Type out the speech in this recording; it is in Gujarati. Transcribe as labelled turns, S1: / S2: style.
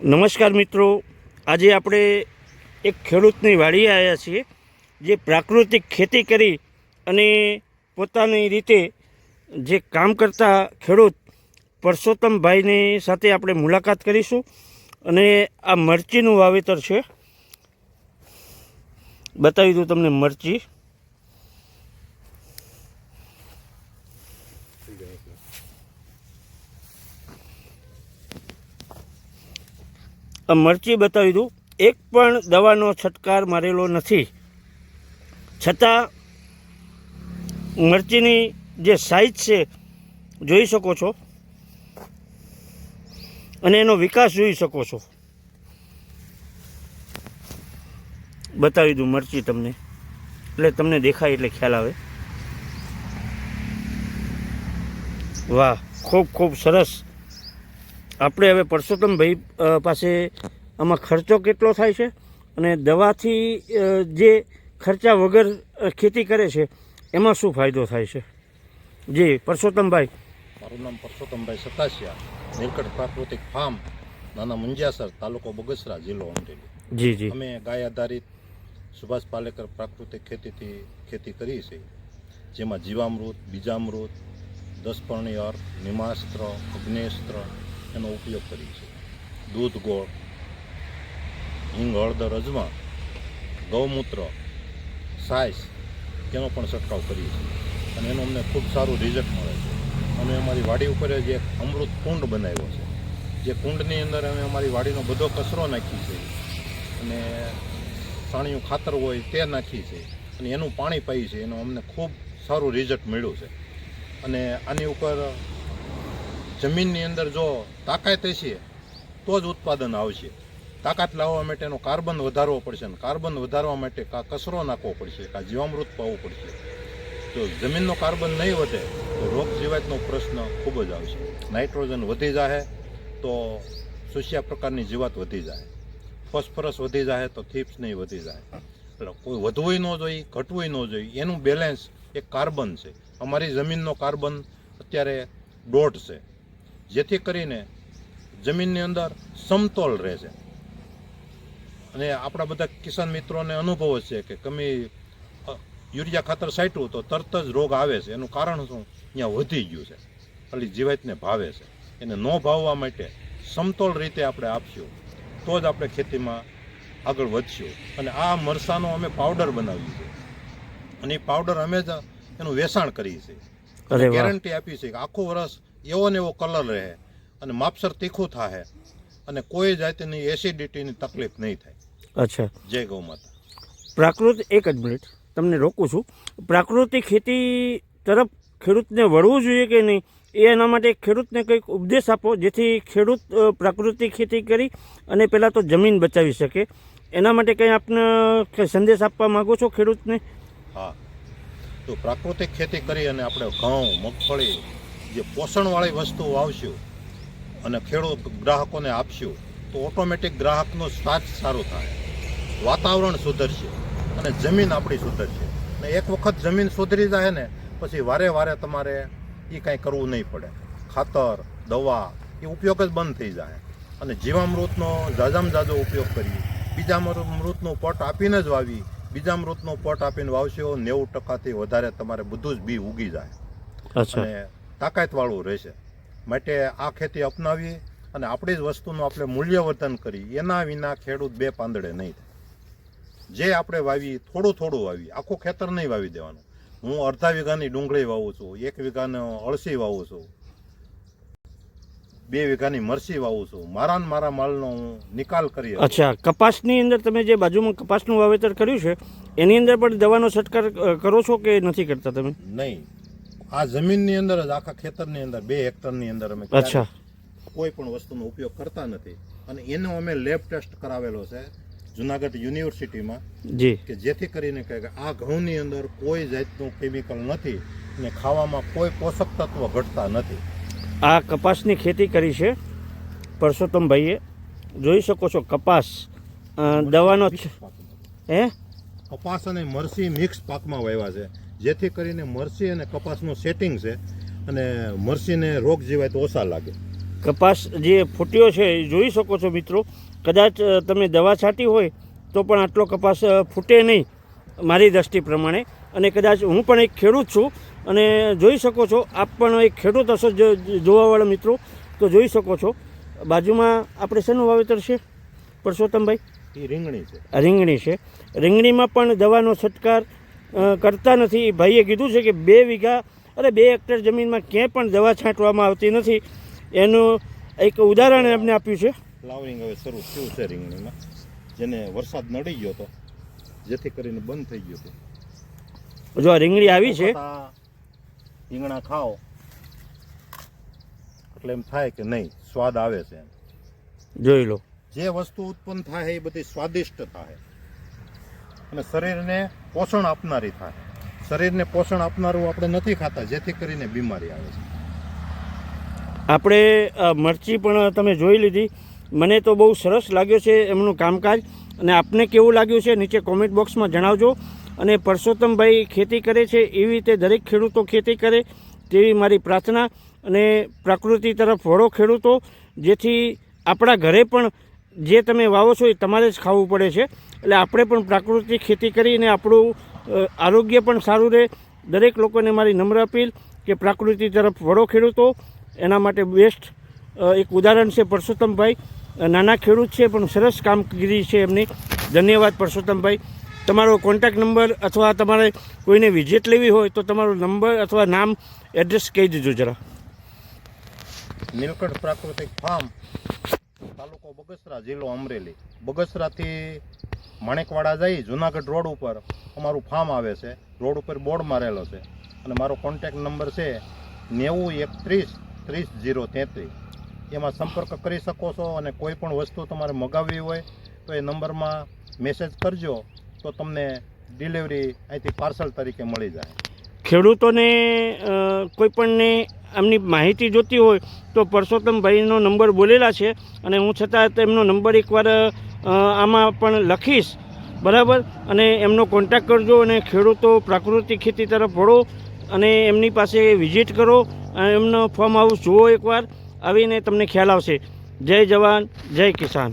S1: નમસ્કાર મિત્રો. આજે આપણે એક ખેડૂતની વાડીએ આવ્યા છીએ, જે પ્રાકૃતિક ખેતી કરી અને પોતાની રીતે જે કામ કરતા ખેડૂત પરસોત્તમભાઈની સાથે આપણે મુલાકાત કરીશું અને આ મરચીનું વાવેતર છે. બતાવી દઉં તમને મરચી આ મરચી બતાવી દઉં. એક પણ દવાનો છટકાર મારેલો નથી. છતાં મરચીની જે સાઇઝ છે, જોઈ શકો છો. અને એનો વિકાસ જોઈ શકો છો. બતાવી દઉં મરચી તમને. એટલે તમને દેખાય એટલે ખ્યાલ આવે. વાહ, ખૂબ ખૂબ સરસ. આપણે હવે પરસોત્તમભાઈ પાસે આમાં ખર્ચો કેટલો થાય છે? અને દવાથી જે ખર્ચા વગર ખેતી કરે છે એમાં શું ફાયદો થાય છે? જી પરસોત્તમભાઈ
S2: મારું નામ પરસોત્તમભાઈ સતાસિયા નીલકંઠ પ્રાકૃતિક ફાર્મ નાના મુંજિયાસર તાલુકો બગસરા જિલ્લો અમરેલી.
S1: જી જી.
S2: અમે ગાય આધારિત સુભાષ પાલેકર પ્રાકૃતિક ખેતીથી ખેતી કરી છે જેમાં જીવામૃત બીજામૃત દસપર્ણી અર્ક નિમાસ્ત્ર અગ્નેસ્ત્ર એનો ઉપયોગ કરીએ છીએ. દૂધ ગોળ, હિંગ, હળદર, અજમા, ગૌમૂત્ર, સાઈસ, તેનો પણ છંટકાવ કરીએ છીએ. અને એનું અમને ખૂબ સારું રિઝલ્ટ મળે છે. અમે અમારી વાડી ઉપર જ એક અમૃત કુંડ બનાવ્યો છે. જે કુંડની અંદર અમે અમારી વાડીનો બધો કચરો નાખીએ છીએ. અને સાણિયું ખાતર હોય તે નાખીએ છીએ. અને એનું પાણી પાઈ છે એનું અમને ખૂબ સારું રિઝલ્ટ મળ્યું છે. અને આની ઉપર જમીનની અંદર જો તાકાત હશે, તો જ ઉત્પાદન આવશે. તાકાત લાવવા માટેનો કાર્બન વધારવો પડશે અને કાર્બન વધારવા માટે કા કચરો નાખવો પડશે, કા જીવામૃત પાવવું પડશે. જો જમીનનો કાર્બન નહીં વધે, તો રોગ જીવાતનો પ્રશ્ન ખૂબ જ આવશે. નાઇટ્રોજન વધી જાય તો સુસ્યા પ્રકારની જીવાત વધી જાય ફોસ્ફરસ વધી જાય તો થીપ્સ નહીં વધી જાય એટલે કોઈ વધવું ન જોઈએ ઘટવું ન જોઈએ. એનું બેલેન્સ એક કાર્બન છે. અમારી જમીનનો કાર્બન અત્યારે દોઢ છે. જેથી કરીને જમીનની અંદર સમતોલ રહે છે. અને આપણા બધા કિસાન મિત્રોને અનુભવ છે કે કમી યુરિયા ખાતર સાટ્યું તો તરત જ રોગ આવે છે. એનું કારણ શું? અહીંયા વધી ગયું છે. ખાલી જીવાતને ભાવે છે. એને ન ભાવવા માટે સમતોલ રીતે આપણે આપશું. તો જ આપણે ખેતીમાં આગળ વધશું. અને આ મરસાનો અમે પાવડર બનાવીએ છીએ અને એ પાવડર અમે જ એનું વેચાણ કરીએ છીએ. ગેરંટી આપી છે કે આખું વર્ષ એવો ને એવો કલર રહે અને માપસર તીખું થાય અને કોઈ જાતની એસિડિટીની તકલીફ નહીં થાય.
S1: અચ્છા.
S2: જય ગૌ માતા.
S1: પ્રાકૃત એક જ મિનિટ તમને રોકું છું. પ્રાકૃતિક ખેતી તરફ ખેડૂતને વળવું જોઈએ કે નહીં? એ એના માટે ખેડૂતને કંઈક ઉપદેશ આપો જેથી ખેડૂત પ્રાકૃતિક ખેતી કરી અને પહેલાં તો જમીન બચાવી શકે. એના માટે કંઈ આપને સંદેશ આપવા માગો છો ખેડૂતને?
S2: હા. તો પ્રાકૃતિક ખેતી કરી અને આપણે ઘઉં મગફળી જે પોષણવાળી વસ્તુ વાવશું અને ખેડૂત ગ્રાહકોને આપશું તો ઓટોમેટિક ગ્રાહકનો સ્વાસ્થ્ય સારું થાય. વાતાવરણ સુધરશે અને જમીન આપણી સુધરશે. અને એક વખત જમીન સુધરી જાય ને પછી વારે વારે તમારે એ કાંઈ કરવું નહીં પડે. ખાતર દવા એ ઉપયોગ જ બંધ થઈ જાય. અને જીવામૃતનો જાજામાં જાજો ઉપયોગ કરીએ બીજા મૃતનો પટ આપીને જ વાવી બીજા મૃતનો પટ આપીને વાવશો નેવું ટકાથી વધારે તમારે બધું જ બી ઉગી જાય. અને તાકાતવાળું રહેશે. માટે આ ખેતી અપનાવી અને આપણી જ વસ્તુનું આપણે મૂલ્યવર્ધન કરી. એના વિના ખેડૂત બે પાંદડે નહીં થાય. જે આપણે વાવી થોડું થોડું વાવી. આખું ખેતર નહીં વાવી દેવાનું. હું અડધા વીઘાની ડુંગળી વાવું છું એક વીઘાનો અળસી વાવું છું બે વીઘાની મરસી વાવું છું. મારા ને મારા માલનો હું નિકાલ કરી
S1: અચ્છા કપાસની અંદર તમે જે બાજુમાં કપાસનું વાવેતર કર્યું છે એની અંદર પણ દવાનો છંટકાર કરો છો કે નથી કરતા તમે?
S2: નહીં. આ જમીનની અંદર જ આખા ખેતરની અંદર બે હેક્ટરની અંદર અમે
S1: અચ્છા.
S2: કોઈ પણ વસ્તુનો ઉપયોગ કરતા નથી. અને એનો અમે લેબ ટેસ્ટ કરાવેલો છે જુનાગઢ યુનિવર્સિટીમાં
S1: જી.
S2: કે જેથી કરીને કહે કે આ ઘઉંની અંદર કોઈ જાતનું કેમિકલ નથી અને ખાવામાં કોઈ પોષક તત્વ ઘટતા નથી.
S1: આ કપાસની ખેતી કરી છે પરસોત્તમભાઈએ. જોઈ શકો છો કપાસ દવાનો હે?
S2: કપાસ અને મરસી મિક્સ પાકમાં વાવ્યા છે. જેથી કરીને મરસી અને કપાસનું સેટિંગ છે અને મરસીને રોગ જીવાય તો ઓછા લાગે.
S1: કપાસ જે ફૂટ્યો છે એ જોઈ શકો છો મિત્રો. કદાચ તમે દવા છાંટી હોય તો પણ આટલો કપાસ ફૂટે નહીં મારી દ્રષ્ટિ પ્રમાણે. અને કદાચ હું પણ એક ખેડૂત છું અને જોઈ શકો છો આપ પણ એક ખેડૂત હશો જોવાવાળા મિત્રો તો જોઈ શકો છો. બાજુમાં આપણે શેનું વાવેતર છે? પરસોત્તમભાઈ?
S2: એ રીંગણી છે.
S1: આ રીંગણી છે. રીંગણીમાં પણ દવાનો છંટકાર કરતા નથી. ભાઈએ કીધું છે કે બે વીઘા અરે બે હેક્ટર જમીનમાં ક્યાંય પણ દવા છાંટવામાં આવતી નથી. એનું એક ઉદાહરણ એમને આપ્યું છે.
S2: ફ્લાવરિંગ હવે શરૂ થયું છે રીંગણીમાં. જેને વરસાદ નડી ગયો હતો જેથી કરીને બંધ થઈ ગયો હતો
S1: જો રીંગણી આવી છે.
S2: રીંગણા ખાઓ. એટલે એમ થાય કે નહીં સ્વાદ આવે છે.
S1: જોઈ લો.
S2: જે વસ્તુ ઉત્પન્ન થાય એ બધી સ્વાદિષ્ટ થાય. અને શરીરને પોષણ આપનારી થાય. શરીરને પોષણ આપનારું આપણે નથી ખાતા, જેથી કરીને બીમારી આવે છે.
S1: આપણે મરચી પણ તમે જોઈ લીધી. મને તો બહુ સરસ લાગ્યો છે એમનું કામકાજ. અને આપને કેવું લાગ્યું છે નીચે કોમેન્ટ બોક્સમાં જણાવજો. અને પરસોત્તમભાઈ ખેતી કરે છે, એવી રીતે દરેક ખેડૂતો ખેતી કરે તેવી મારી પ્રાર્થના. અને પ્રકૃતિ તરફ વળો ખેડૂતો, જેથી આપણા ઘરે પણ જે તમે વાવો છો એ તમારે જ ખાવું પડે છે. એટલે આપણે પણ પ્રાકૃતિક ખેતી કરીને આપણું આરોગ્ય પણ સારું રહે. દરેક લોકોને મારી નમ્ર અપીલ કે પ્રકૃતિ તરફ વળો ખેડૂતો. એના માટે બેસ્ટ એક ઉદાહરણ છે પરસોત્તમભાઈ. નાના ખેડૂત છે, પણ સરસ કામગીરી છે એમની. ધન્યવાદ પરસોત્તમભાઈ. તમારો કોન્ટેક્ટ નંબર અથવા તમારે કોઈને વિઝિટ લેવી હોય તો તમારો નંબર અથવા નામ, એડ્રેસ કહી દીધું જરા.
S2: નીલકંઠ પ્રાકૃતિક ફાર્મ. તાલુકો બગસરા જિલ્લો અમરેલી. બગસરાથી માણેકવાડા જઈ જુનાગઢ રોડ ઉપર અમારું ફાર્મ આવે છે. રોડ ઉપર બોર્ડ મારેલો છે. અને મારો કોન્ટેક્ટ નંબર છે નેવું એકત્રીસ ત્રીસ જીરો તેત્રીસ. એમાં સંપર્ક કરી શકો છો અને કોઈ પણ વસ્તુ તમારે મગાવવી હોય તો એ નંબરમાં મેસેજ કરજો તો તમને ડિલિવરી અહીંથી પાર્સલ તરીકે મળી જાય.
S1: ખેડૂતોને કોઈપણને એમની માહિતી જોતી હોય તો પરસોત્તમભાઈનો નંબર બોલેલા છે અને હું છતાં તેમનો નંબર એકવાર આમાં પણ લખીશ. બરાબર? અને એમનો કોન્ટેક્ટ કરજો અને ખેડૂતો પ્રાકૃતિક ખેતી તરફ વળો અને એમની પાસે વિઝિટ કરો અને એમનો ફોર્મ હાઉસ જુઓ એકવાર, આવીને તમને ખ્યાલ આવશે. જય જવાન, જય કિસાન.